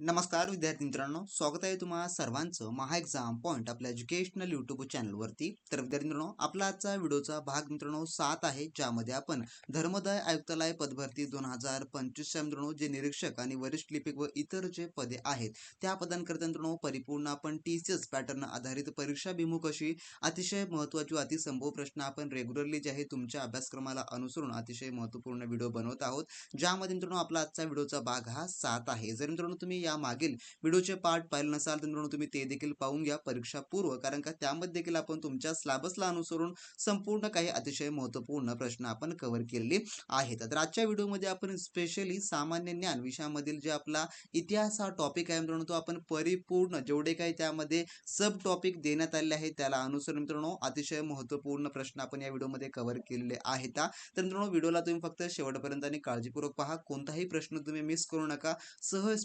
नमस्कार विद्यार्थी मित्रांनो स्वागत आहे तुम्हा सर्वांचं महा एक्झाम पॉईंट आपल्या एज्युकेशनल यूट्यूब चॅनलवरती तर विद्यार्थी मित्रांनो आपला आजचा व्हिडिओचा भाग मित्रांनो सात आहे ज्यामध्ये आपण धर्मदाय आयुक्तालय पदभरती दोन हजार पंचवीसच्या मित्रांनो जे निरीक्षक आणि वरिष्ठ लिपिक व इतर जे पदे आहेत त्या पदांकरता मित्रांनो परिपूर्ण आपण टी सी एस पॅटर्न आधारित परीक्षाभिमुख अशी अतिशय महत्त्वाची व अतिसंभव प्रश्न आपण रेग्युलरली जे आहे तुमच्या अभ्यासक्रमाला अनुसरून अतिशय महत्त्वपूर्ण व्हिडिओ बनवत आहोत. ज्यामध्ये मित्रांनो आपला आजचा व्हिडिओचा भाग हा सात आहे. जर मित्रांनो तुम्ही या मागील व्हिडिओचे पार्ट पाहिले नसाल तर मित्रांनो तुम्ही ते देखील पाहून घ्या परीक्षा पूर्व कारण का त्यामध्ये देखील आपण तुमच्या सिलेबसला अनुसरून संपूर्ण काही अतिशय महत्त्वपूर्ण प्रश्न आपण कव्हर केलेले आहेत. तर आजच्या व्हिडिओमध्ये आपण स्पेशली सामान्य ज्ञान विषयामधील जे आपला इतिहास हा टॉपिक आहे मित्रांनो तो आपण परिपूर्ण जेवढे काही त्यामध्ये सब टॉपिक देण्यात आले आहे त्याला अनुसरून मित्रांनो अतिशय महत्त्वपूर्ण प्रश्न आपण या व्हिडिओमध्ये कव्हर केलेले आहेत. तर मित्रांनो व्हिडिओला तुम्ही फक्त शेवटपर्यंत आणि काळजीपूर्वक पहा. कोणताही प्रश्न तुम्ही मिस करू नका. सहज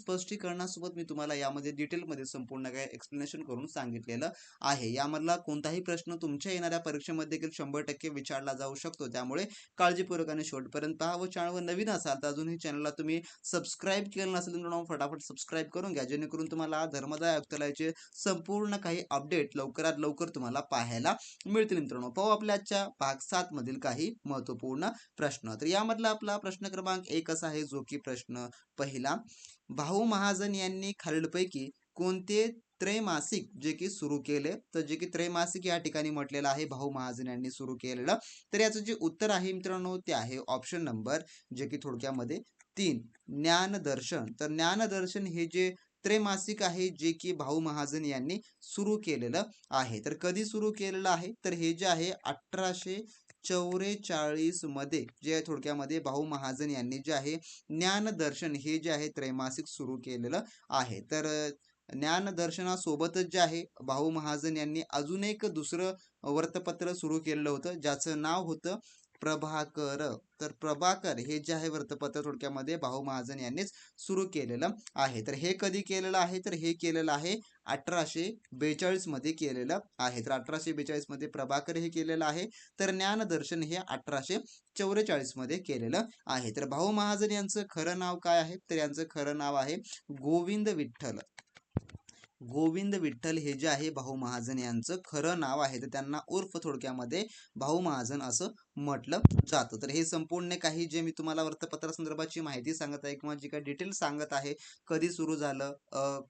उदाहरणासोबत मी तुम्हाला यामध्ये डिटेलमध्ये संपूर्ण काय एक्सप्लेनेशन करून सांगितलेलं आहे. यामधला कोणताही प्रश्न तुमच्या येणाऱ्या परीक्षेमध्ये देखील शंभर टक्के विचारला जाऊ शकतो. त्यामुळे काळजीपूर्वक आणि शेवटपर्यंत पहा व चॅनलवर नवीन असाल तर अजूनही चॅनलला तुम्ही सबस्क्राईब केलं नसेल तर फटाफट सबस्क्राईब करून घ्या. जेणेकरून तुम्हाला धर्मदाय आयुक्तालयाचे संपूर्ण काही अपडेट लवकरात लवकर तुम्हाला पाहायला मिळतील मित्रांनो. पाहू आपल्या आजच्या भाग सात मधील काही महत्त्वपूर्ण प्रश्न. तर यामधला आपला प्रश्न क्रमांक एक असा आहे जो की प्रश्न पहिला. भाऊ महाजन यांनी खालीलपैकी कोणते त्रैमासिक जे की सुरू केले तर जे की त्रैमासिक या ठिकाणी म्हटलेलं आहे भाऊ महाजन यांनी सुरू केलेलं. तर याचं जे उत्तर आहे मित्रांनो ते आहे ऑप्शन नंबर जे की थोडक्यामध्ये तीन ज्ञानदर्शन. तर ज्ञानदर्शन हे जे त्रैमासिक आहे जे की भाऊ महाजन यांनी सुरू केलेलं आहे. तर कधी सुरू केलेलं आहे? तर हे जे आहे अठराशे चौवेचाळीसमध्ये जे आहे थोडक्यामध्ये भाऊ महाजन यांनी जे आहे ज्ञानदर्शन हे जे आहे त्रैमासिक सुरू केलेलं आहे. तर ज्ञानदर्शनासोबतच जे आहे भाऊ महाजन यांनी अजून एक दुसरं वृत्तपत्र सुरू केलेलं होतं ज्याचं नाव होतं प्रभाकर. तर प्रभाकर हे जे आहे वृत्तपत्र थोडक्यामध्ये भाऊ महाजन यांनीच सुरू केलेलं आहे. तर हे कधी केलेलं आहे? तर हे केलेलं आहे अठराशे बेचाळीसमध्ये केलेलं आहे. तर अठराशे बेचाळीसमध्ये प्रभाकर हे केलेलं आहे. तर ज्ञानदर्शन हे अठराशे चौवेचाळीसमध्ये केलेलं आहे. तर भाऊ महाजन यांचं खरं नाव काय आहे? तर यांचं खरं नाव आहे गोविंद विठ्ठल. गोविंद विठ्ठल हे जे आहे भाऊ महाजन यांचं खरं नाव आहे. तर त्यांना उर्फ थोडक्यामध्ये भाऊ महाजन असं म्हटलं जातं. तर हे संपूर्ण काही जे मी तुम्हाला वृत्तपत्रासंदर्भाची माहिती सांगत आहे किंवा जी काही डिटेल सांगत आहे कधी सुरू झालं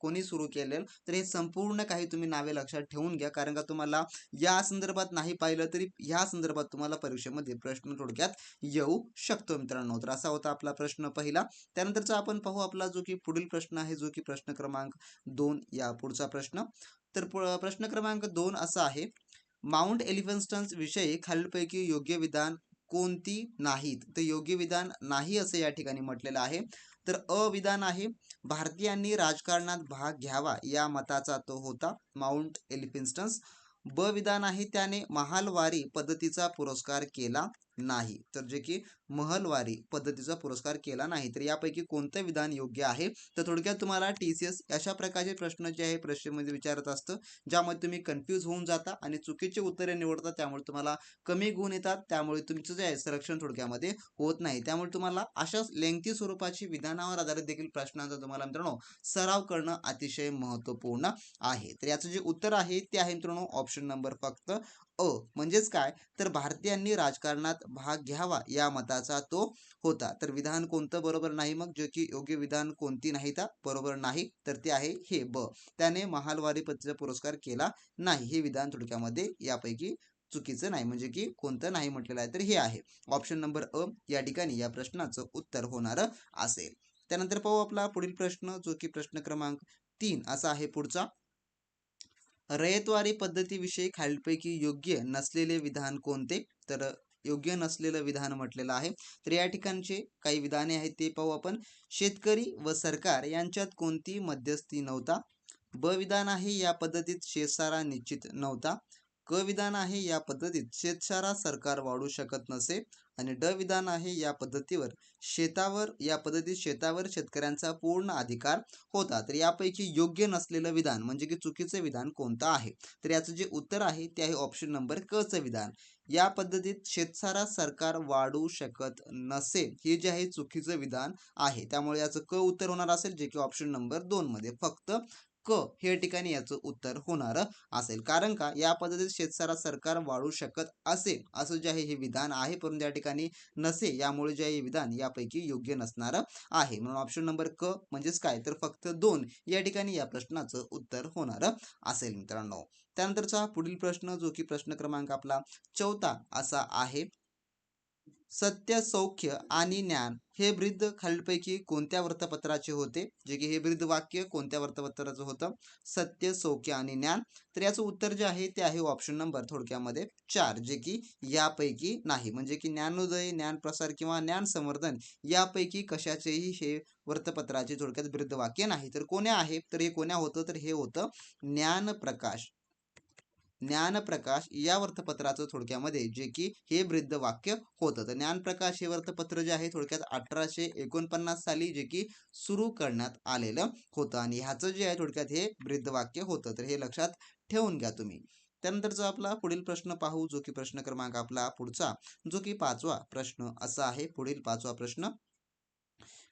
कोणी सुरू केलेलं तर हे संपूर्ण काही तुम्ही नावे लक्षात ठेवून घ्या. कारण का तुम्हाला या संदर्भात नाही पाहिलं तरी ह्या संदर्भात तुम्हाला परीक्षेमध्ये प्रश्न थोडक्यात येऊ शकतो मित्रांनो. तर असा होता आपला प्रश्न पहिला. त्यानंतरचा आपण पाहू आपला जो की पुढील प्रश्न आहे जो की प्रश्न क्रमांक दोन या पुढचा प्रश्न. तर प्रश्न क्रमांक दोन असा आहे माउंट एलिफन्स्टन्स विषयी खालीलपैकी योग्य विधान कोणती नाहीत? तर योग्य विधान नाही असं या ठिकाणी म्हटलेलं आहे. तर अविधान आहे भारतीयांनी राजकारणात भाग घ्यावा या मताचा तो होता माउंट एलिफिन्स्टन्स. ब विधान आहे त्याने महालवारी पद्धतीचा पुरस्कार केला. नाही. तर जे की महलवारी पद्धतीचा पुरस्कार केला नाही. तर यापैकी कोणतं विधान योग्य आहे? तर थोडक्यात तुम्हाला टी सी एस अशा प्रकारचे प्रश्न जे आहे प्रश्नमध्ये विचारत असतं ज्यामध्ये तुम्ही कन्फ्यूज होऊन जाता आणि चुकीचे उत्तरे निवडता त्यामुळे तुम्हाला कमी गुण येतात त्यामुळे तुमचं जे आहे संरक्षण थोडक्यामध्ये होत नाही. त्यामुळे तुम्हाला अशाच लेंगथी स्वरूपाची विधानावर आधारित देखील प्रश्नांचा तुम्हाला मित्रांनो सराव करणं अतिशय महत्त्वपूर्ण आहे. तर याचं जे उत्तर आहे ते आहे मित्रांनो ऑप्शन नंबर फक्त अ म्हणजेच काय? तर भारतीयांनी राजकारणात भाग घ्यावा या मताचा तो होता. तर विधान कोणतं बरोबर नाही मग? जे की योग्य विधान कोणती नाही तर बरोबर नाही. तर ते आहे हे ब. त्याने महालवारी पत्रीचा पुरस्कार केला नाही. हे विधान थोडक्यामध्ये यापैकी चुकीचं नाही. म्हणजे की कोणतं नाही म्हटलेलं आहे तर हे आहे. ऑप्शन नंबर अ. या ठिकाणी या प्रश्नाचं उत्तर होणार असेल. त्यानंतर पाहू आपला पुढील प्रश्न. जो की प्रश्न क्रमांक तीन असा आहे पुढचा. रयतवारी पद्धतीविषयी खालीलपैकी योग्य नसलेले विधान कोणते? तर योग्य नसलेलं विधान म्हटलेलं आहे. तर या ठिकाणचे काही विधाने आहेत ते पाहू आपण. शेतकरी व सरकार यांच्यात कोणती मध्यस्थी नव्हता? ब विधान आहे या पद्धतीत शेतसारा निश्चित नव्हता. क विधान आहे या पद्धतीत शेतशारा सरकार वाढू शकत नसे आणि ड विधान आहे या पद्धतीवर शेतावर या पद्धतीत शेतावर शेतकऱ्यांचा पूर्ण अधिकार होता. तर यापैकी योग्य नसलेलं विधान म्हणजे की चुकीचं विधान कोणतं आहे? तर याचं जे उत्तर आहे ते आहे ऑप्शन नंबर क चं विधान. या पद्धतीत शेतसारा सरकार वाढू शकत नसे हे जे आहे चुकीचं विधान आहे. त्यामुळे याचं क उत्तर होणार असेल जे की ऑप्शन नंबर दोन मध्ये. फक्त क हे ठिकाणी याचं उत्तर होणार असेल. कारण का? या पद्धतीत शेतसारा सरकार वाढू शकत असेल असं जे आहे हे विधान आहे परंतु या ठिकाणी नसे यामुळे जे आहे हे विधान यापैकी योग्य नसणार आहे. म्हणून ऑप्शन नंबर क म्हणजेच काय? तर फक्त दोन या ठिकाणी या प्रश्नाचं उत्तर होणार असेल मित्रांनो. त्यानंतरचा पुढील प्रश्न जो की प्रश्न क्रमांक आपला चौथा असा आहे. सत्य सौख्य आणि ज्ञान हे वृद्ध खालीलपैकी कोणत्या वृत्तपत्राचे होते? जे की हे वृद्ध वाक्य कोणत्या वृत्तपत्राचं होतं? सत्य सौख्य आणि ज्ञान. तर याचं उत्तर जे आहे ते आहे ऑप्शन नंबर थोडक्यामध्ये चार जे की यापैकी नाही. म्हणजे की ज्ञानोदय ज्ञानप्रसार किंवा ज्ञान संवर्धन यापैकी कशाचेही हे वृत्तपत्राचे थोडक्यात वृद्ध वाक्य नाही. तर कोण्या आहे? तर हे कोण्या होतं? तर हे होतं ज्ञानप्रकाश. ज्ञानप्रकाश या वृत्तपत्राचं थोडक्यामध्ये जे की हे वृद्ध वाक्य होतं. तर ज्ञानप्रकाश हे वृत्तपत्र जे आहे थोडक्यात अठराशे एकोणपन्नास साली जे की सुरू करण्यात आलेलं होतं. आणि ह्याचं जे आहे थोडक्यात हे वृद्ध वाक्य होतं. तर हे लक्षात ठेवून घ्या तुम्ही. त्यानंतरचा आपला पुढील प्रश्न पाहू जो की प्रश्न क्रमांक आपला पुढचा जो की पाचवा प्रश्न असा आहे. पुढील पाचवा प्रश्न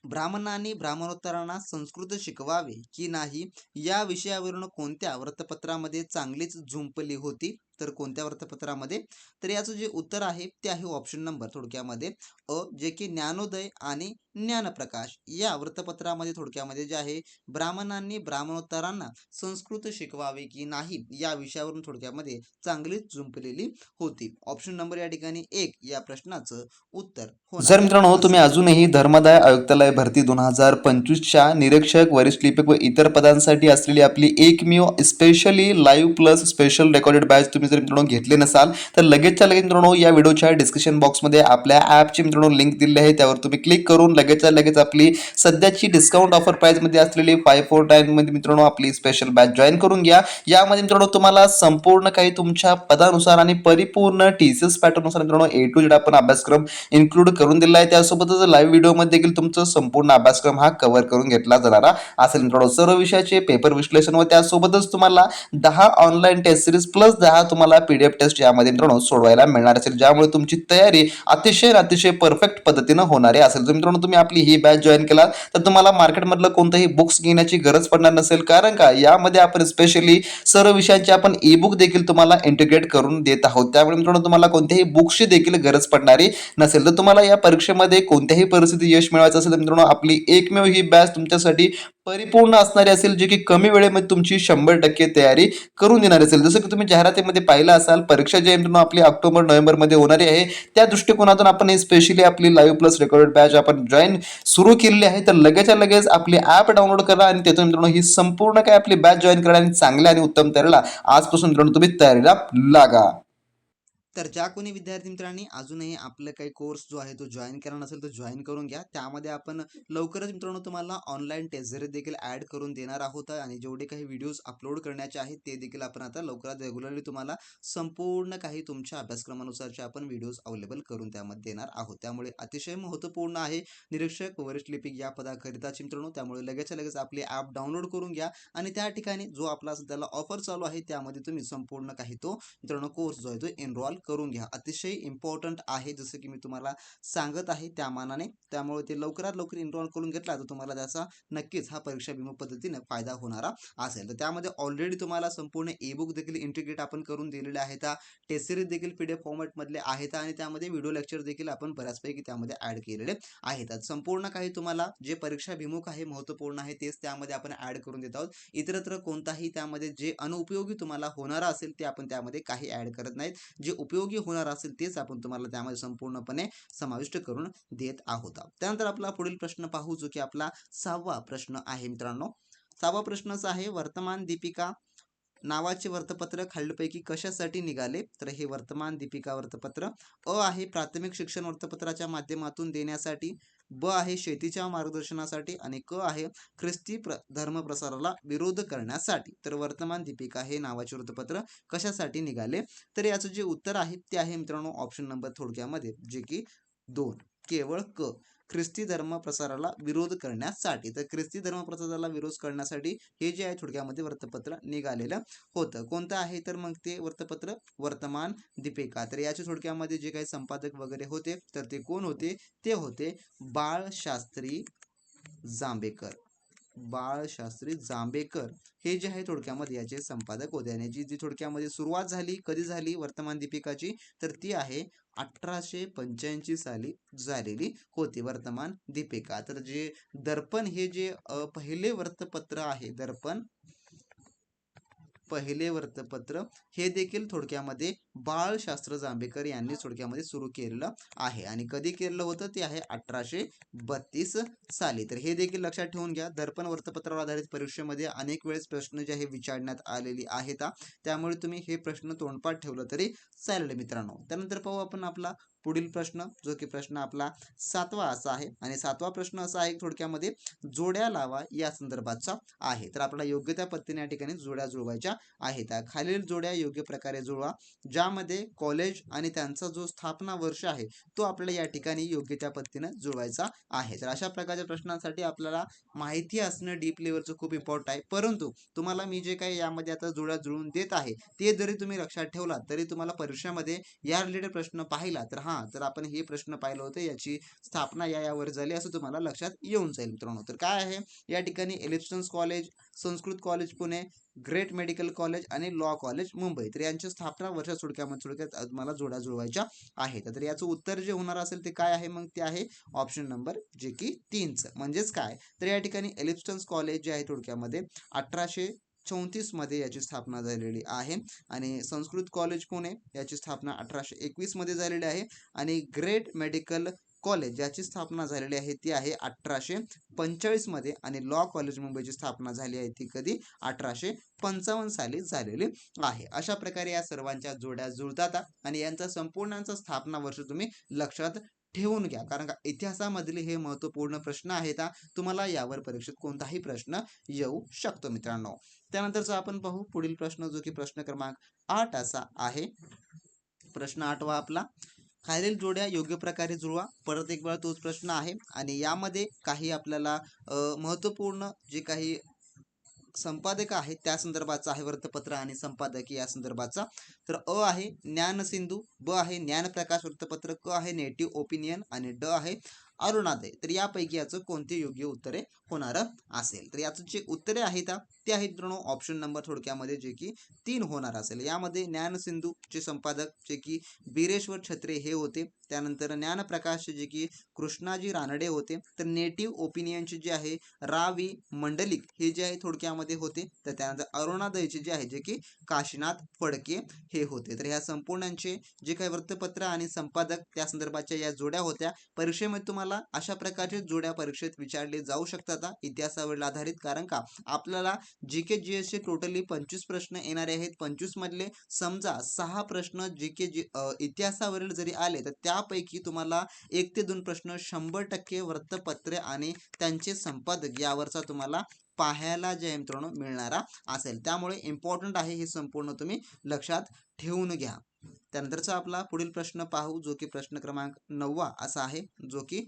ब्राह्मणांनी ब्राह्मणोत्तरांना संस्कृत शिकवावे की नाही या विषयावरून कोणत्या वृत्तपत्रामध्ये चांगलीच झुंपली होती? तर कोणत्या वृत्तपत्रामध्ये? तर याचं जे उत्तर आहे ते आहे ऑप्शन नंबर थोडक्यामध्ये. अ जे की ज्ञानोदय आणि ज्ञानप्रकाश या वृत्तपत्रामध्ये थोडक्यामध्ये जे आहे ब्राह्मणांनी ब्राह्मणोत्तरांना संस्कृत शिकवावे की नाही या विषयावरून थोडक्यामध्ये चांगलीच झुंपलेली होती. ऑप्शन नंबर या ठिकाणी एक या प्रश्नाचं उत्तर होणार जर मित्रांनो तुम्ही. अजूनही धर्मदाय आयुक्तालय भरती दोन हजार पंचवीसच्या निरीक्षक वरिष्ठ लिपिक व इतर पदांसाठी असलेली आपली एकमेव specially live plus special recorded batch तुम्ही जर मित्रांनो घेतले नसाल तर लगेचच्या लगेच मित्रांनो या व्हिडिओच्या डिस्क्रिप्शन बॉक्समध्ये आपल्या ॲपची मित्रांनो लिंक दिली आहे त्यावर तुम्ही क्लिक करून लगेचच्या लगेच आपली सध्याची डिस्काउंट ऑफर प्राईजमध्ये असलेली फाय फोरमध्ये मित्रांनो आपली स्पेशल बॅच जॉईन करून घ्या. यामध्ये मित्रांनो तुम्हाला संपूर्ण काही तुमच्या पदानुसार आणि परिपूर्ण टी सी एस पॅटर्ननुसार मित्रांनो ए टू जेड आपण अभ्यासक्रम इन्क्लूड करून दिला आहे. त्यासोबतच लाईव्ह व्हिडिओमध्ये देखील तुमचं संपूर्ण अभ्यासक्रम हा कव्हर करून घेतला जाणारा असेल मित्रांनो सर्व विषयाचे पेपर विश्लेषण व त्यासोबतच तुम्हाला दहा ऑनलाईन टेस्ट सिरीज प्लस दहा तुम्हाला तुम्हाला पीडीएफ टेस्ट यामध्ये मित्रांनो सोडवायला मिळणार असेल. ज्यामुळे तुमची तयारी अतिशय अतिशय परफेक्ट पद्धतीनं होणारी असेल. तर मित्रांनो तुम्ही आपली ही बॅच जॉईन केला तर तुम्हाला मार्केटमधलं कोणतंही बुक्स घेण्याची गरज पडणार नसेल. कारण का? यामध्ये आपण स्पेशली सर्व विषयांचे आपण ई बुक देखील तुम्हाला इंटिग्रेट करून देत आहोत. त्यामुळे मित्रांनो तुम्हाला कोणत्याही बुक्सची देखील गरज पडणारी नसेल. तर तुम्हाला या परीक्षेमध्ये कोणत्याही परिस्थितीत यश मिळवायचं असेल तर मित्रांनो आपली एकमेव ही बॅच तुमच्यासाठी परिपूर्ण असणारी असेल जे की कमी वेळेमध्ये तुमची शंभर टक्के तयारी करून देणार असेल. जसं की तुम्ही जाहिरातीमध्ये पाहिलं असाल परीक्षा जी आहे आपली ऑक्टोबर नोव्हेंबरमध्ये होणारी आहे. त्या दृष्टिकोनातून आपण स्पेशली आपली लाईव्ह प्लस रेकॉर्डेड बॅच आपण जॉईन सुरू केलेली आहे. तर लगेचच्या लगेच आपली ॲप डाउनलोड करा आणि तिथून मित्रांनो ही संपूर्ण काय आपली बॅच जॉईन करा आणि चांगल्या आणि उत्तम तयारीला आजपासून मित्रांनो तुम्ही तयारीला लागा. तर ज्या कोणी विद्यार्थी मित्रांनी अजूनही आपलं काही कोर्स जो आहे तो जॉईन केला नसेल तो जॉईन करून घ्या. त्यामध्ये आपण लवकरच मित्रांनो तुम्हाला ऑनलाईन टेस्ट देखील ॲड करून देणार आहोत आणि जेवढे काही व्हिडिओज अपलोड करण्याचे आहेत ते देखील आपण आता लवकरात रेग्युलरली तुम्हाला संपूर्ण काही तुमच्या अभ्यासक्रमानुसारचे आपण व्हिडिओज अवेलेबल करून त्यामध्ये देणार आहोत. त्यामुळे अतिशय महत्त्वपूर्ण आहे निरीक्षक वरिष्ठ लिपिक या पदाकरिताची मित्रांनो. त्यामुळे लगेच लगेच आपली ॲप डाउनलोड करून घ्या आणि त्या ठिकाणी जो आपला सध्याला ऑफर चालू आहे त्यामध्ये तुम्ही संपूर्ण काही तो मित्रांनो कोर्स जो आहे तो एनरोल करून घ्या. अतिशय इम्पॉर्टंट आहे जसं की मी तुम्हाला सांगत आहे त्या मानाने. त्यामुळे ते लवकरात लवकर एनरोल करून घेतला तर तुम्हाला त्याचा नक्कीच हा परीक्षा विमा पद्धतीने फायदा होणारा असेल. तर त्यामध्ये ऑलरेडी तुम्हाला संपूर्ण ई बुक देखील इंटिग्रेट आपण करून दिलेले आहेत. टेस्ट सिरीज देखील पी डी एफ फॉर्मॅटमधले आहेत आणि त्यामध्ये व्हिडिओ लेक्चर देखील आपण बऱ्याचपैकी त्यामध्ये ॲड केलेले आहेत. संपूर्ण काही तुम्हाला जे परीक्षा विमुख आहे महत्त्वपूर्ण आहे तेच त्यामध्ये आपण ॲड करून देत आहोत. इतरत्र कोणताही त्यामध्ये जे अनुपयोगी तुम्हाला होणारा असेल ते आपण त्यामध्ये काही ॲड करत नाहीत. जे उपयोगी होणार असेल तेच आपण तुम्हाला त्यामध्ये संपूर्णपणे समाविष्ट करून देत आहोत. त्यानंतर आपला पुढील प्रश्न पाहू जो की आपला सहावा प्रश्न आहे मित्रांनो. सहावा प्रश्नच आहे वर्तमान दीपिका नावाचे वृत्तपत्र खालीलपैकी कशासाठी निघाले? तर हे वर्तमान दीपिका वृत्तपत्र अ आहे प्राथमिक शिक्षण वृत्तपत्राच्या माध्यमातून देण्यासाठी. ब आहे शेतीच्या मार्गदर्शनासाठी आणि क आहे ख्रिस्ती प्र धर्म प्रसाराला विरोध करण्यासाठी. तर वर्तमान दीपिका हे नावाचे वृत्तपत्र कशासाठी निघाले? तर याचं जे उत्तर आहे ते आहे मित्रांनो ऑप्शन नंबर थोडक्यामध्ये जे की दोन. केवळ क. ख्रिस्ती धर्म प्रसाराला विरोध करण्यासाठी तर ख्रिस्ती धर्म प्रसाराला विरोध करण्यासाठी हे जे आहे थोडक्यामध्ये वृत्तपत्र निघालेलं होतं. कोणतं आहे? तर मग ते वृत्तपत्र वर्तमान दीपिका. तर याच्या थोडक्यामध्ये जे काही संपादक वगैरे होते तर ते कोण होते? ते होते बाळशास्त्री जांभेकर. बाळशास्त्री जांभेकर हे जे आहे थोडक्यामध्ये याचे संपादक होते. आणि जी जी थोडक्यामध्ये सुरुवात झाली कधी झाली वर्तमान दीपिकाची तर ती आहे अठराशे पंच्याऐंशी साली झालेली होती. वर्तमान दीपिका. तर जे दर्पण हे जे पहिले वृत्तपत्र आहे दर्पण पहिले वृत्तपत्र. हे देखील थोडक्यामध्ये बाळशास्त्र जांभेकर यांनी थोडक्यामध्ये सुरू केलेलं आहे. आणि कधी केलेलं होतं? ते आहे अठराशे बत्तीस साली. तर हे देखील लक्षात ठेवून घ्या. दर्पण वृत्तपत्रावर आधारित परीक्षेमध्ये अनेक वेळेस प्रश्न जे आहे विचारण्यात आलेली आहेत. त्यामुळे तुम्ही हे प्रश्न तोंडपाठ ठेवलं तरी चालेल मित्रांनो. त्यानंतर पाहू आपण आपला पुढील प्रश्न जो की प्रश्न आपला सातवा असा आहे. आणि सातवा प्रश्न असा आहे थोडक्यामध्ये जोड्या लावा या संदर्भाचा आहे. तर आपल्याला योग्य त्या पद्धतीने या ठिकाणी जोड्या जुळवायच्या आहेत. खालील जोड्या योग्य प्रकारे जुळवा ज्यामध्ये कॉलेज आणि त्यांचा जो स्थापना वर्ष आहे तो आपल्याला या ठिकाणी योग्य त्या पद्धतीने जुळवायचा आहे. तर अशा प्रकारच्या प्रश्नांसाठी आपल्याला माहिती असणं डीप लेवलचं खूप इम्पॉर्टंट आहे. परंतु तुम्हाला मी जे काही यामध्ये आता जोड्या जुळवून देत आहे ते जरी तुम्ही लक्षात ठेवला तरी तुम्हाला परीक्षेमध्ये या रिलेटेड प्रश्न पाहिला तर हा हां तर आपण हे प्रश्न पाहिलं होतं याची स्थापना या यावर झाली असं तुम्हाला लक्षात येऊन जाईल मित्रांनो. तर काय आहे? या ठिकाणी Elphinstone college Sanskrit college Pune great medical college आणि लॉ कॉलेज मुंबई. तर यांची स्थापना वर्षा सुडक्यामध्ये थोडक्यात तुम्हाला जोड्या जुळवायच्या आहेत. तर याचं उत्तर जे होणार असेल ते काय आहे? मग ते आहे ऑप्शन नंबर जे की तीनचं. म्हणजेच काय? तर या ठिकाणी एलिप्सन्स कॉलेज जे आहे थोडक्यामध्ये अठराशे चौतीसमध्ये याची स्थापना झालेली आहे. आणि संस्कृत कॉलेज पुणे याची स्थापना अठराशे एकवीसमध्ये झालेली आहे. आणि ग्रेट मेडिकल कॉलेज याची स्थापना झालेली आहे ती आहे अठराशे पंचेचाळीसमध्ये आणि लॉ कॉलेज मुंबईची स्थापना झाली आहे ती कधी? अठराशे पंचावन्न साली झालेली आहे. अशा प्रकारे या सर्वांच्या जोड्या जुळतात. आणि यांचा संपूर्णांचा स्थापना वर्ष तुम्ही लक्षात ठेवून घ्या. कारण का इतिहासामधले हे महत्त्वपूर्ण प्रश्न आहेत तुम्हाला यावर परीक्षेत कोणताही प्रश्न येऊ शकतो मित्रांनो. त्यानंतरचा आपण पाहू पुढील प्रश्न जो की प्रश्न क्रमांक आठ असा आहे. प्रश्न आठवा आपला. खालील जोड्या योग्य प्रकारे जुळवा. परत एक वेळा तोच प्रश्न आहे. आणि यामध्ये काही आपल्याला महत्त्वपूर्ण जे काही संपादक आहेत त्या संदर्भाचा आहे वृत्तपत्र आणि संपादकी या संदर्भाचा. तर अ आहे ज्ञानसिंधू ब आहे ज्ञानप्रकाश वृत्तपत्र क आहे नेटिव्ह ओपिनियन आणि ड आहे अरुणादय. तर यापैकी याचं कोणते योग्य उत्तरे होणार असेल? तर याचं जे उत्तरे आहेत ते आहेत मित्रांनो ऑप्शन नंबर थोडक्यामध्ये जे की तीन होणार असेल. यामध्ये ज्ञानसिंधूचे संपादक जे की बिरेश्वर छत्रे हे होते. त्यानंतर ज्ञानप्रकाश जे की कृष्णाजी रानडे होते. तर नेटिव्ह ओपिनियनचे जे आहे रावी मंडलिक हे जे आहे थोडक्यामध्ये होते. तर त्यानंतर अरुणादयचे जे आहे जे की काशीनाथ फडके हे होते. तर ह्या संपूर्णांचे जे काही वृत्तपत्र आणि संपादक त्या संदर्भाच्या या जोड्या होत्या. परीक्षेमध्ये तुम्हाला अशा प्रकारचे जोड्या परीक्षेत विचारले जाऊ शकतात. इतिहासावर आधारित. कारण का? आपल्याला जी के जी एसचे टोटली पंचवीस प्रश्न येणारे आहेत. पंचवीस मधले समजा सहा प्रश्न जी के जी इतिहासावरील जरी आले तर त्यापैकी तुम्हाला एक ते दोन प्रश्न शंभर टक्के वृत्तपत्रे आणि त्यांचे संपादक यावरचा तुम्हाला पाहायला जे मित्रांनो मिळणारा असेल. त्यामुळे इम्पॉर्टंट आहे हे संपूर्ण तुम्ही लक्षात ठेवून घ्या. त्यानंतरचा आपला पुढील प्रश्न पाहू जो की प्रश्न क्रमांक नववा असा आहे जो की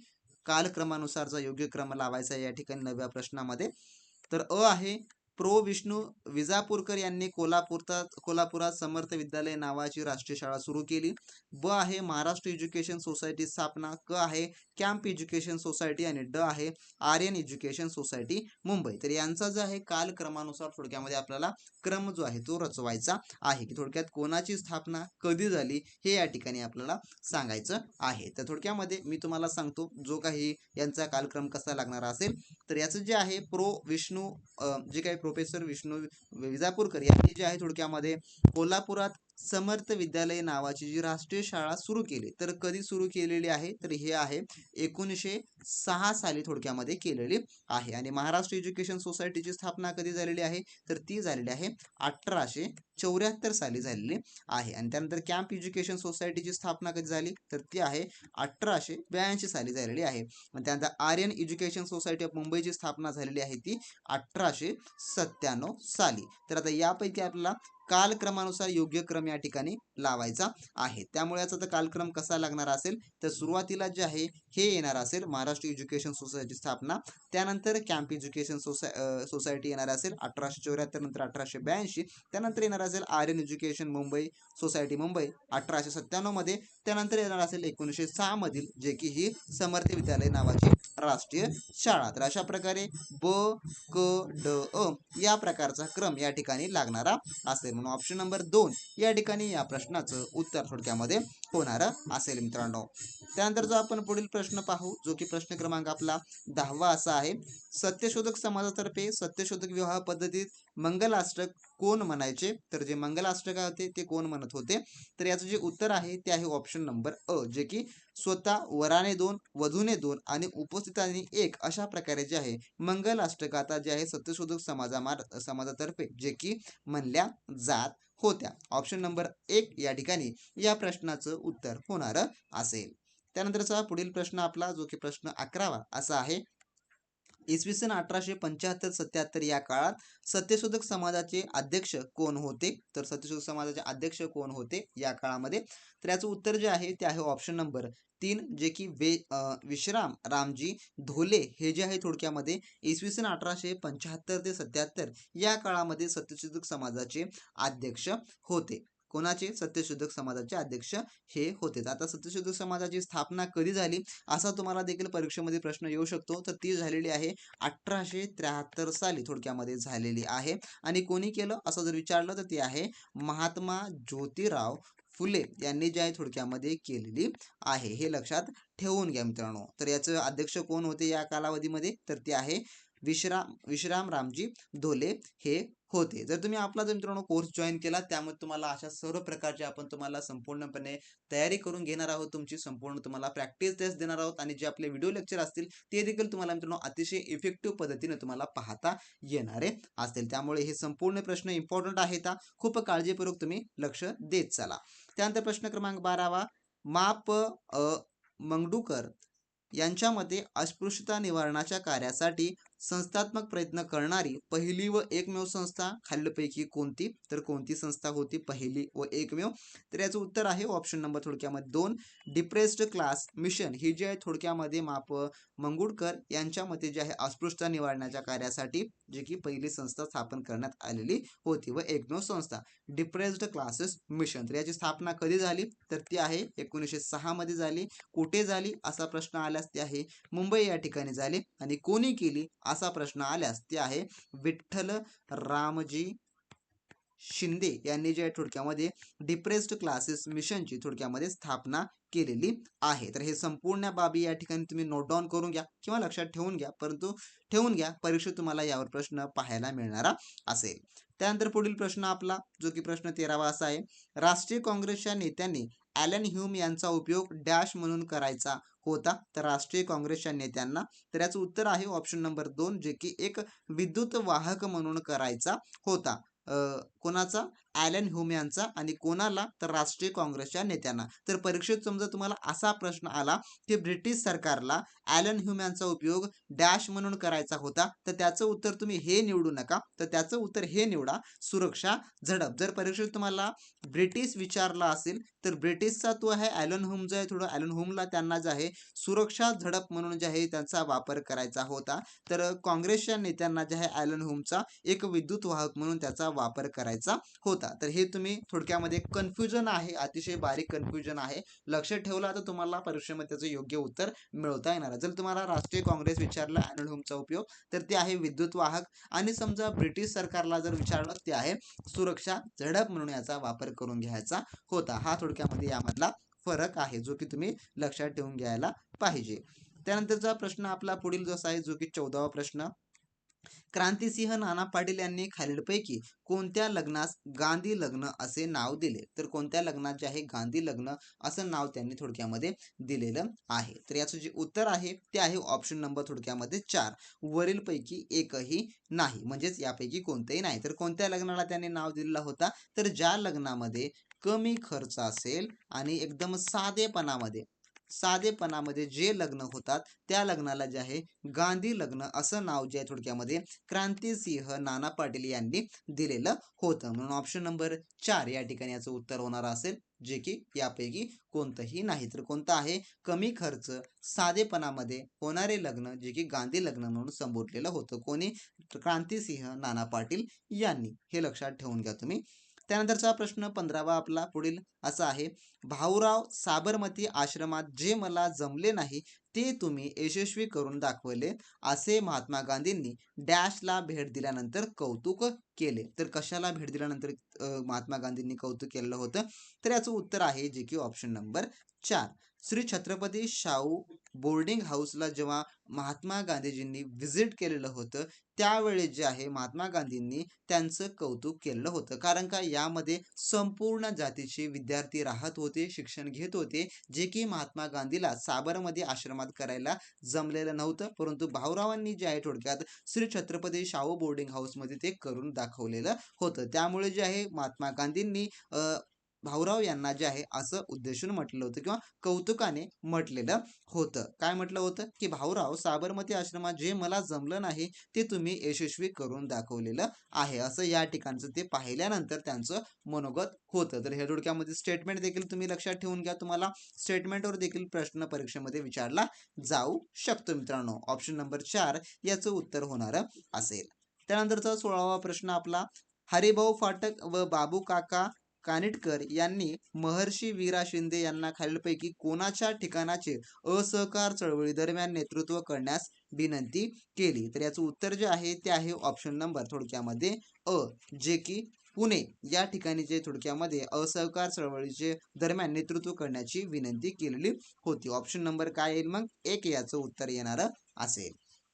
कालक्रमानुसारचा योग्य क्रम लावायचा या ठिकाणी नव्या प्रश्नामध्ये. तर अ आहे प्रो विष्णू विजापूरकर यांनी कोल्हापूरात कोल्हापुरात समर्थ विद्यालय नावाची राष्ट्रीय शाळा सुरू केली. ब आहे महाराष्ट्र एज्युकेशन सोसायटी स्थापना क आहे कॅम्प एज्युकेशन सोसायटी आणि ड आहे आर्यन एज्युकेशन सोसायटी मुंबई. तर यांचा जो आहे कालक्रमानुसार थोडक्यामध्ये आपल्याला क्रम जो आहे तो रचवायचा आहे की थोडक्यात कोणाची स्थापना कधी झाली हे या ठिकाणी आपल्याला सांगायचं आहे. तर थोडक्यामध्ये मी तुम्हाला सांगतो जो काही यांचा कालक्रम कसा लागणार असेल. तर याचं जे आहे प्रो विष्णू जे काही प्रोफेसर विष्णू विजापूरकर यांनी जे आहे थोडक्यामध्ये कोल्हापुरात समर्थ विद्यालय नावाची जी राष्ट्रीय शाळा सुरू केली तर कधी सुरू केलेली आहे? तर हे आहे एकोणीसशे सहा साली थोडक्यामध्ये केलेली आहे. आणि महाराष्ट्र एज्युकेशन सोसायटीची स्थापना कधी झालेली आहे? तर ती झालेली आहे अठराशे चौऱ्याहत्तर साली झालेली आहे. आणि त्यानंतर कॅम्प एज्युकेशन सोसायटीची स्थापना कधी झाली? तर ती आहे अठराशे ब्याऐंशी साली झालेली आहे. आणि त्यानंतर आर्यन एज्युकेशन सोसायटी ऑफ मुंबईची स्थापना झालेली आहे ती अठराशे सत्त्याण्णव साली. तर आता यापैकी आपल्याला कालक्रमानुसार योग्य क्रम या ठिकाणी लावायचा आहे. त्यामुळे याचा तर कालक्रम कसा लागणार असेल? तर सुरुवातीला जे आहे हे येणार असेल महाराष्ट्र एज्युकेशन सोसायटी स्थापना. त्यानंतर कॅम्प एज्युकेशन सोसाय सोसायटी येणार असेल अठराशे चौऱ्याहत्तर नंतर अठराशे ब्याऐंशी. त्यानंतर येणार असेल आर्यन एज्युकेशन मुंबई सोसायटी मुंबई अठराशे सत्त्याण्णवमध्ये त्यानंतर येणार असेल एकोणीसशे सहामधील जे की ही समर्थ विद्यालय नावाची राष्ट्रीय शाळा. तर अशा प्रकारे ब क ड अ या प्रकारचा क्रम या ठिकाणी लागणारा असेल. म्हणून ऑप्शन नंबर दोन या ठिकाणी या प्रश्नाचं उत्तर थोडक्यामध्ये होणार असेल मित्रांनो. त्यानंतर जो आपण पुढील प्रश्न पाहू जो की प्रश्न क्रमांक आपला दहावा असा आहे सत्यशोधक समाजातर्फे सत्यशोधक विवाह पद्धतीत मंगलाष्टक कोण म्हणायचे? तर जे मंगलाष्टक होते ते कोण म्हणत होते? तर याचं जे उत्तर आहे ते आहे ऑप्शन नंबर अ जे की स्वतः वराने दोन वधूने दोन आणि उपस्थितांनी एक अशा प्रकारे जे आहे मंगलाष्टक आता जे आहे सत्यशोधक समाजामार समाजातर्फे जे की म्हणल्या जात होत्या. ऑप्शन नंबर एक या ठिकाणी या प्रश्नाचं उत्तर होणार असेल. त्यानंतरचा पुढील प्रश्न आपला जो की प्रश्न अकरावा असा आहे इसवी सन अठराशे पंच्याहत्तर सत्याहत्तर या काळात सत्यशोधक समाजाचे अध्यक्ष कोण होते? तर सत्यशोधक समाजाचे अध्यक्ष कोण होते या काळामध्ये? तर याचं उत्तर जे आहे ते आहे ऑप्शन नंबर तीन जे की वे विश्राम रामजी धोले हे जे आहे थोडक्यामध्ये इसवी सन अठराशे पंच्याहत्तर ते सत्याहत्तर या काळामध्ये सत्यशोधक समाजाचे अध्यक्ष होते. कोणाचे? सत्यशोधक समाजाचे अध्यक्ष हे होतेच आता सत्यशोधक समाजाची स्थापना कधी झाली? असा तुम्हाला देखील परीक्षेमध्ये प्रश्न येऊ शकतो. तर ती झालेली आहे अठराशे त्र्याहत्तर साली थोडक्यामध्ये झालेली आहे. आणि कोणी केलं? असं जर विचारलं तर ती आहे महात्मा ज्योतिराव फुले यांनी जे आहे थोडक्यामध्ये केलेली आहे. हे लक्षात ठेवून घ्या मित्रांनो. तर याचं अध्यक्ष कोण होते या कालावधीमध्ये? तर ते आहे विश्राम विश्राम रामजी धोले हे होते. जर तुम्ही आपला जर मित्रांनो कोर्स जॉईन केला त्यामध्ये तुम्हाला अशा सर्व प्रकारचे आपण तुम्हाला संपूर्णपणे तयारी करून घेणार आहोत. तुमची संपूर्ण तुम्हाला प्रॅक्टिस टेस्ट देणार आहोत आणि जे आपले व्हिडिओ लेक्चर असतील ते देखील तुम्हाला मित्रांनो अतिशय इफेक्टिव्ह पद्धतीने तुम्हाला पाहता येणारे असतील. त्यामुळे हे संपूर्ण प्रश्न इम्पॉर्टंट आहेत का खूप काळजीपूर्वक तुम्ही लक्ष देत चला. त्यानंतर प्रश्न क्रमांक बारावा माप मंगडूकर यांच्या मते अस्पृश्यता निवारणाच्या कार्यासाठी संस्थात्मक प्रयत्न करणारी पहिली व एकमेव संस्था खालीलपैकी कोणती? तर कोणती संस्था होती पहिली व एकमेव? तर याचं उत्तर आहे ऑप्शन नंबर थोडक्यामध्ये दोन. डिप्रेस्ड क्लास मिशन ही जी आहे थोडक्यामध्ये माप मंगुडकर यांच्या मते जे आहे अस्पृश्यता निवारण्याच्या कार्यासाठी जी की पहिली संस्था स्थापन करण्यात आलेली होती व एकमेव संस्था. डिप्रेस्ड क्लासेस मिशन तर याची स्थापना कधी झाली? तर ती आहे एकोणीसशे सहा मध्ये झाली. कुठे झाली? असा प्रश्न आल्यास ती आहे मुंबई या ठिकाणी झाली. आणि कोणी केली? असा प्रश्न आल्यास ते आहे विठ्ठल रामजी शिंदे यांनी जे आहे थोडक्यामध्ये डिप्रेस्ड क्लासेस मिशनची थोडक्यामध्ये स्थापना केलेली आहे. तर हे संपूर्ण बाबी या ठिकाणी तुम्ही नोट डाऊन करून घ्या किंवा लक्षात ठेवून घ्या परंतु ठेवून घ्या परीक्षेत तुम्हाला यावर प्रश्न पाहायला मिळणारा असेल. त्यानंतर पुढील प्रश्न आपला जो की प्रश्न तेरावा असा आहे राष्ट्रीय काँग्रेसच्या नेत्यांनी ॲलन ह्यूम यांचा उपयोग डॅश म्हणून करायचा होता. तर राष्ट्रीय काँग्रेसच्या नेत्यांना तर याचं उत्तर आहे ऑप्शन नंबर दोन जे की एक विद्युत वाहक म्हणून करायचा होता. कोणाचा? ॲलन ह्युम यांचा आणि कोणाला? तर राष्ट्रीय काँग्रेसच्या नेत्यांना. तर परीक्षेत समजा तुम्हाला असा प्रश्न आला की ब्रिटिश सरकारला ॲलन ह्युम यांचा उपयोग डॅश म्हणून करायचा होता तर त्याचं उत्तर तुम्ही हे निवडू नका. तर त्याचं उत्तर हे निवडा. सुरक्षा झडप. जर परीक्षेत तुम्हाला ब्रिटिश विचारला असेल तर ब्रिटिशचा तो आहे ॲलन होम जो आहे थोडं ॲलन होमला त्यांना जे आहे सुरक्षा झडप म्हणून जे आहे त्यांचा वापर करायचा होता. तर काँग्रेसच्या नेत्यांना जे आहे ॲलन होमचा एक विद्युत वाहक म्हणून त्याचा वापर करायचा होता. तर हे तुम्ही थोडक्यामध्ये कन्फ्युजन आहे अतिशय बारीक कन्फ्युजन आहे. लक्ष ठेवला तर तुम्हाला परीक्षेमध्ये त्याचं योग्य उत्तर मिळवता येणार. जर तुम्हाला राष्ट्रीय काँग्रेस विचारला ॲलन होमचा उपयोग तर ते आहे विद्युत वाहक. आणि समजा ब्रिटिश सरकारला जर विचारलं ते आहे सुरक्षा झडप म्हणून याचा वापर करून घ्यायचा होता. हा थोडक्यामध्ये यामधला फरक आहे जो की तुम्ही लक्षात ठेवून घ्यायला पाहिजे. त्यानंतरचा प्रश्न आपला पुढील जसा आहे जो की चौदावा प्रश्न. क्रांतिसिंह नाना पाटील यांनी खालीलपैकी कोणत्या लग्नास गांधी लग्न असे नाव दिले? तर कोणत्या लग्नात जे आहे गांधी लग्न असं नाव त्यांनी थोडक्यामध्ये दिलेलं आहे. तर याचं जे उत्तर आहे ते आहे ऑप्शन नंबर थोडक्यामध्ये चार. वरीलपैकी एकही नाही. म्हणजेच यापैकी कोणतंही नाही. तर कोणत्या लग्नाला त्यांनी नाव दिलेला होता? तर ज्या लग्नामध्ये कमी खर्च असेल आणि एकदम साधेपणामध्ये साधेपणामध्ये जे लग्न होतात त्या लग्नाला जे आहे गांधी लग्न असं नाव जे आहे थोडक्यामध्ये क्रांतिसिंह नाना पाटील यांनी दिलेलं होतं. म्हणून ऑप्शन नंबर चार या ठिकाणी याचं उत्तर होणार असेल जे की यापैकी कोणतंही नाही. तर कोणतं आहे? कमी खर्च साधेपणामध्ये होणारे लग्न जे की गांधी लग्न म्हणून संबोधलेलं होतं. कोणी? क्रांतिसिंह नाना पाटील यांनी. हे लक्षात ठेवून घ्या तुम्ही. त्यानंतरचा प्रश्न पंधरावा आपला पुढील असा आहे. भाऊराव साबरमती आश्रमात जे मला जमले नाही ते तुम्ही यशस्वी करून दाखवले असे महात्मा गांधींनी डॅशला भेट दिल्यानंतर कौतुक केले. तर कशाला भेट दिल्यानंतर महात्मा गांधींनी कौतुक केलेलं होतं? तर याचं उत्तर आहे जे की ऑप्शन नंबर चार. श्री छत्रपती शाहू बोर्डिंग हाऊसला जेव्हा महात्मा गांधीजींनी व्हिजिट केलेलं होतं त्यावेळी जे आहे महात्मा गांधींनी त्यांचं कौतुक केलेलं होतं. कारण का? यामध्ये संपूर्ण जातीचे विद्यार्थी राहत होते शिक्षण घेत होते जे की महात्मा गांधीला साबरमती आश्रमात करायला जमलेलं नव्हतं. परंतु भाऊरावांनी जे आहे थोडक्यात श्री छत्रपती शाहू बोर्डिंग हाऊसमध्ये ते करून दाखवलेलं होतं. त्यामुळे जे आहे महात्मा गांधींनी भाऊराव यांना जे आहे असं उद्देशून म्हटलं होतं किंवा कौतुकाने म्हटलेलं होतं. काय म्हटलं होतं? की भाऊराव साबरमती आश्रमात जे मला जमलं नाही ते तुम्ही यशस्वी करून दाखवलेलं आहे. असं या ठिकाणचं ते पाहिल्यानंतर त्यांचं मनोगत होतं. तर हे थोडक्यामध्ये स्टेटमेंट देखील तुम्ही लक्षात ठेवून घ्या तुम्हाला. स्टेटमेंटवर देखील प्रश्न परीक्षेमध्ये विचारला जाऊ शकतो मित्रांनो. ऑप्शन नंबर चार याचं उत्तर होणार असेल. त्यानंतरचा सोळावा प्रश्न आपला हरिभाऊ फाटक व बाबू काका कानिटकर यांनी महर्षी वीरा शिंदे यांना खालीलपैकी कोणाच्या ठिकाणाचे असहकार चळवळी दरम्यान नेतृत्व करण्यास विनंती केली? तर याचं उत्तर जे आहे ते आहे ऑप्शन नंबर थोडक्यामध्ये अ जे की पुणे. या ठिकाणी जे थोडक्यामध्ये असहकार चळवळीचे दरम्यान नेतृत्व करण्याची विनंती केलेली होती. ऑप्शन नंबर काय येईल मग? एक याचं उत्तर येणार असेल.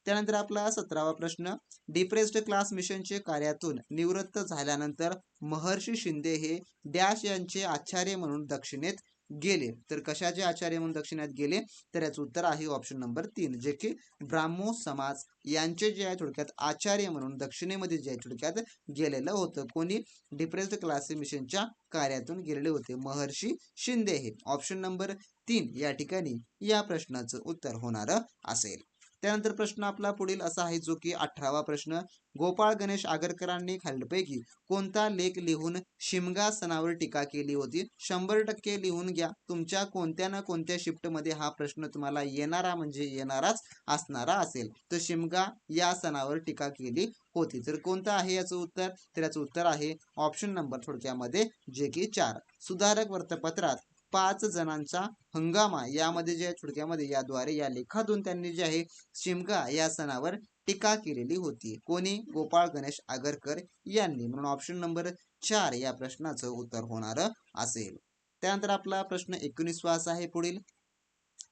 त्यानंतर आपला सतरावा प्रश्न. डिप्रेस्ड क्लास मिशनचे कार्यातून निवृत्त झाल्यानंतर महर्षी शिंदे हे डॅश यांचे आचार्य म्हणून दक्षिणेत गेले. तर कशाचे आचार्य म्हणून दक्षिणेत गेले? तर याचं उत्तर आहे ऑप्शन नंबर तीन जे की ब्राह्मो समाज यांचे जे आहे थोडक्यात आचार्य म्हणून दक्षिणेमध्ये जे आहे थोडक्यात गेलेलं होतं. कोणी? डिप्रेस्ड क्लास मिशनच्या कार्यातून गेलेले होते. महर्षी शिंदे हे. ऑप्शन नंबर तीन या ठिकाणी या प्रश्नाचं उत्तर होणार असेल. त्यानंतर प्रश्न आपला पुढील असा आहे जो की अठरावा प्रश्न. गोपाळ गणेश आगरकरांनी खालीलपैकी कोणता लेख लिहून शिमगा सणावर टीका केली होती? शंभर टक्के लिहून घ्या. तुमच्या कोणत्या ना कोणत्या शिफ्टमध्ये हा प्रश्न तुम्हाला येणारा म्हणजे येणाराच असणारा असेल. तर शिमगा या सणावर टीका केली होती. तर कोणतं आहे याचं उत्तर? तर याचं उत्तर आहे ऑप्शन नंबर थोडक्यामध्ये जे की चार. सुधारक वर्तपत्रात पाच जणांचा हंगामा यामध्ये जे आहे थोडक्यामध्ये याद्वारे या लेखातून त्यांनी जे आहे शिमगा या सणावर टीका केलेली होती. कोणी? गोपाळ गणेश आगरकर यांनी. म्हणून ऑप्शन नंबर चार या प्रश्नाचं उत्तर होणार असेल. त्यानंतर आपला प्रश्न एकोणीसवा आहे पुढील.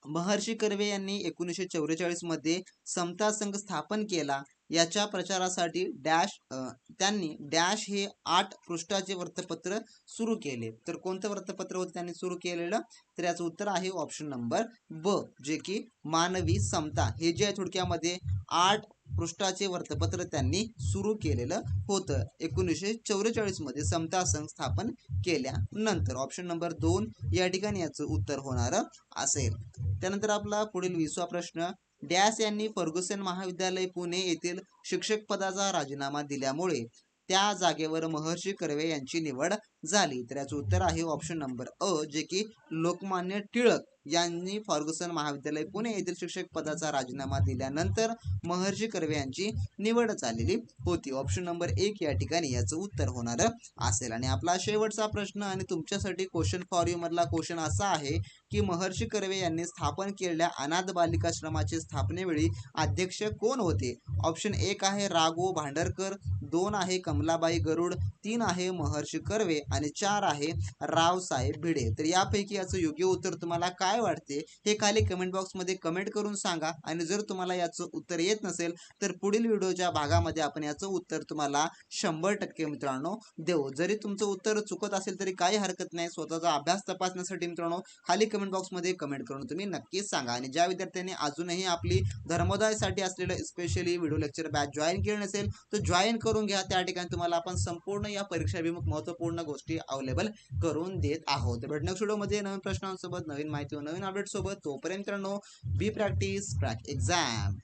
महर्षी कर्वे यांनी एकोणीसशे चौवेचाळीसमध्ये समता संघ स्थापन केला. याच्या प्रचारासाठी डॅश त्यांनी डॅश हे आठ पृष्ठाचे वृत्तपत्र सुरू केले. तर कोणतं वृत्तपत्र होतं त्यांनी सुरू केलेलं? तर याचं उत्तर आहे ऑप्शन नंबर ब जे की मानवी समता. हे जे आहे थोडक्यामध्ये आठ पृष्ठाचे वृत्तपत्र त्यांनी सुरू केलेलं होतं. एकोणीसशे चौवेचाळीसमध्ये समता संघ स्थापन केल्यानंतर ऑप्शन नंबर दोन या ठिकाणी याचं उत्तर होणार असेल. त्यानंतर आपला पुढील विसवा प्रश्न डॅस यांनी फर्ग्युसन महाविद्यालय पुणे येथील शिक्षक पदाचा राजीनामा दिल्यामुळे त्या जागेवर महर्षी कर्वे यांची निवड झाली. तर याचं उत्तर आहे ऑप्शन नंबर अ जे की लोकमान्य टिळक यांनी फॉर्ग्युसन महाविद्यालय पुणे येथील शिक्षक पदाचा राजीनामा दिल्यानंतर महर्षी कर्वे यांची निवड झालेली होती. ऑप्शन नंबर एक या ठिकाणी याचं उत्तर होणार असेल. आणि आपला शेवटचा प्रश्न आणि तुमच्यासाठी क्वेश्चन फॉर यू मधला क्वेश्चन असा आहे की महर्षी कर्वे यांनी स्थापन केलेल्या अनाथ बालिकाश्रमाचे स्थापनेवेळी अध्यक्ष कोण होते? ऑप्शन एक आहे राघो भांडरकर दोन आहे कमलाबाई गरुड तीन आहे महर्षी कर्वे आणि चार आहे रावसाहेब भिडे. तर यापैकी याचं योग्य उत्तर तुम्हाला काय वाटते? हे खाली कमेंट बॉक्समध्ये कमेंट करून सांगा. आणि जर तुम्हाला याचं उत्तर येत नसेल तर पुढील व्हिडिओच्या भागामध्ये आपण याचं उत्तर तुम्हाला शंभर टक्के मित्रांनो देऊ. जरी तुमचं उत्तर चुकत असेल तरी काही हरकत नाही. स्वतःचा अभ्यास तपासण्यासाठी मित्रांनो खाली कमेंट बॉक्समध्ये कमेंट करून तुम्ही नक्कीच सांगा. आणि ज्या विद्यार्थ्यांनी अजूनही आपली धर्मोदयासाठी असलेलं specially video lecture batch join केलं नसेल तर जॉईन करून घ्या. त्या ठिकाणी तुम्हाला आपण संपूर्ण या परीक्षाभिमुख महत्त्वपूर्ण गोष्टी अवेलेबल करून देत आहोत. तर नेक्स्ट व्हिडिओमध्ये नवीन प्रश्नांसोबत नवीन माहिती नवीन अपडेट सोबत. तोपर्यंत मित्रांनो बी प्रॅक्टिस प्रॅक एक्झाम